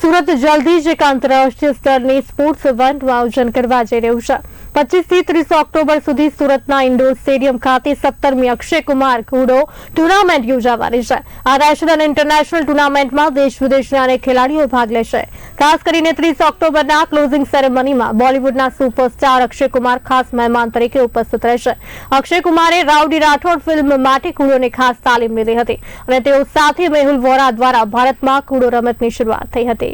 સુરત જલ્દી જ એક આંતરરાષ્ટ્રીય સ્તરની સ્પોર્ટ્સ ઇવેન્ટનું આયોજન કરવા જઈ રહ્યું છે. પચીસથી ત્રીસ ઓક્ટોબર સુધી સુરતના ઇન્ડોર સ્ટેડિયમ ખાતે સત્તરમી અક્ષય કુમાર કુડો ટુર્નામેન્ટ યોજાવાની છે. આ નેશનલ અને ઇન્ટરનેશનલ ટુર્નામેન્ટમાં દેશ વિદેશના અનેક ખેલાડીઓ ભાગ લેશે. ખાસ કરીને ત્રીસ ઓક્ટોબરના ક્લોઝિંગ સેરેમનીમાં બોલિવૂડના સુપરસ્ટાર અક્ષય કુમાર ખાસ મહેમાન તરીકે ઉપસ્થિત રહેશે. અક્ષય કુમારે રાઉડી રાઠોડ ફિલ્મ માટે કુડોને ખાસ તાલીમ લીધી હતી અને તેઓ સાથે મેહુલ વોરા દ્વારા ભારતમાં કુડો રમતની શરૂઆત થઈ હતી.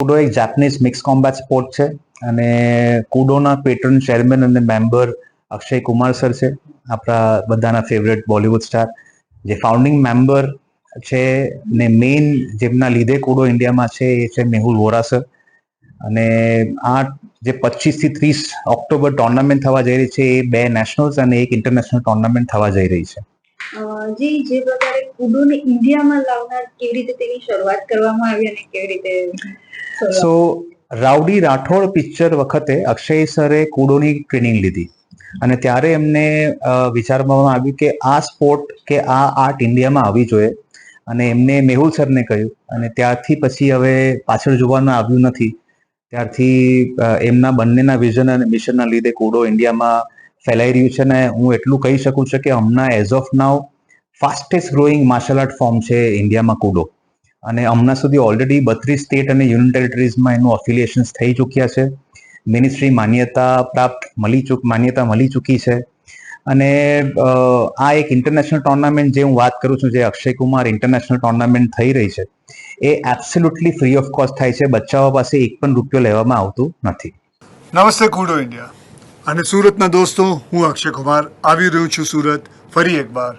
કુડો એક જાપનીઝ મિક્સ કોમ્બેટ સ્પોર્ટ છે અને કુડોના પેટર્ન ચેરમેન અને મેમ્બર અક્ષય કુમાર સર છે. આપણા બધાના ફેવરેટ બોલિવૂડ સ્ટાર જે ફાઉન્ડિંગ મેમ્બર છે ને મેઇન જેમના લીધે કુડો ઇન્ડિયામાં છે એ છે મેહુલ વોરા સર અને આ જે પચીસથી ત્રીસ ઓક્ટોબર ટુર્નામેન્ટ થવા જઈ રહી છે એ બે નેશનલ્સ અને એક ઇન્ટરનેશનલ ટુર્નામેન્ટ થવા જઈ રહી છે. જી, જે પ્રકારે કુડોને ઇન્ડિયામાં લાવનાર કેવી રીતે તેની શરૂઆત કરવામાં આવી અને કેવી રીતે સો રાઉડી રાઠોડ પિક્ચર વખતે અક્ષય સરે કુડોની ટ્રેનિંગ લીધી અને ત્યારે એમને વિચારવામાં આવ્યું કે આ સ્પોર્ટ કે આ આર્ટ ઇન્ડિયામાં આવી જોઈએ અને એમને મેહુલ સરને કહ્યું અને ત્યારથી પછી હવે પાછળ જોવાનું આવ્યું નથી. ત્યારથી એમના બંનેના વિઝન અને મિશનના લીધે કુડો ઇન્ડિયામાં ફેલાઈ રહ્યું છે અને હું એટલું કહી શકું છું કે હમણાં as of now fastest growing martial art form છે ઇન્ડિયામાં કુડો. અને હમણાં સુધી ઓલરેડી બત્રીસ સ્ટેટ અને યુનિયન ટેરિટરીઝમાં એનું અફિલિએશન્સ થઈ ચૂક્યા છે. મિનિસ્ટ્રી માન્યતા પ્રાપ્ત મળી ચૂક, માન્યતા મળી ચૂકી છે. અને આ એક ઇન્ટરનેશનલ ટોર્નામેન્ટ જે હું વાત કરું છું, જે અક્ષય કુમાર ઇન્ટરનેશનલ ટુર્નામેન્ટ થઈ રહી છે, એ એબ્સોલ્યુટલી ફ્રી ઓફ કોસ્ટ થાય છે. બચ્ચાઓ પાસે એક પણ રૂપિયો લેવામાં આવતું નથી. નમસ્તે કુડો ઇન્ડિયા. અને સુરતના દોસ્તો, હું અક્ષય કુમાર. આવી રહ્યો છું સુરત ફરી એકવાર.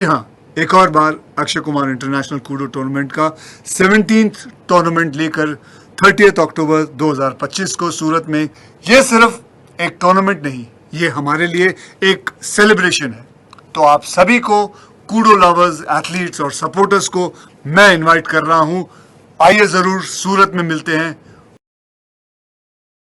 हाँ एक और बार Akshay Kumar international kudo tournament का सेवनटीन टूर्नामेंट लेकर थर्टियथ अक्टूबर 2025 को सूरत में ये सिर्फ़ एक टूर्नामेंट नहीं, ये हमारे लिए एक सेलिब्रेशन है। तो आप सभी को, कूडो लवर्स एथलीट्स और सपोर्टर्स को मैं इनवाइट कर रहा हूँ। आइए ज़रूर सूरत में मिलते हैं।